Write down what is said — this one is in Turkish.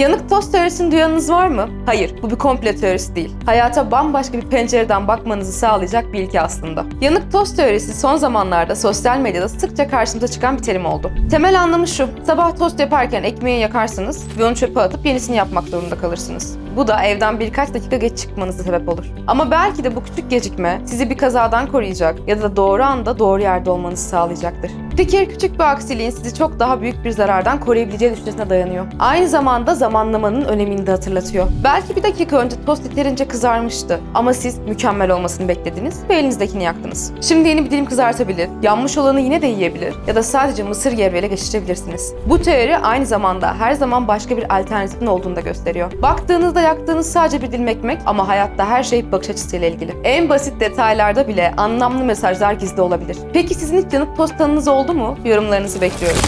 Yanık tost teorisini duyanınız var mı? Hayır, bu bir komple teorisi değil. Hayata bambaşka bir pencereden bakmanızı sağlayacak bir ilke aslında. Yanık tost teorisi son zamanlarda sosyal medyada sıkça karşımıza çıkan bir terim oldu. Temel anlamı şu, sabah tost yaparken ekmeği yakarsınız ve onu çöpe atıp yenisini yapmak zorunda kalırsınız. Bu da evden birkaç dakika geç çıkmanıza sebep olur. Ama belki de bu küçük gecikme sizi bir kazadan koruyacak ya da doğru anda doğru yerde olmanızı sağlayacaktır. Fikir küçük bir aksiliğin sizi çok daha büyük bir zarardan koruyabileceği düşüncesine dayanıyor. Aynı zamanda zamanlamanın önemini de hatırlatıyor. Belki bir dakika önce tost yeterince kızarmıştı ama siz mükemmel olmasını beklediniz ve elinizdekini yaktınız. Şimdi yeni bir dilim kızartabilir, yanmış olanı yine de yiyebilir ya da sadece mısır gevreğiyle geçiştirebilirsiniz. Bu teori aynı zamanda her zaman başka bir alternatifin olduğunu da gösteriyor. Baktığınızda yaktığınız sadece bir dilim ekmek ama hayatta her şey bakış açısıyla ilgili. En basit detaylarda bile anlamlı mesajlar gizli olabilir. Peki sizin hiç yanık tost anınız oldu mu? Yorumlarınızı bekliyorum.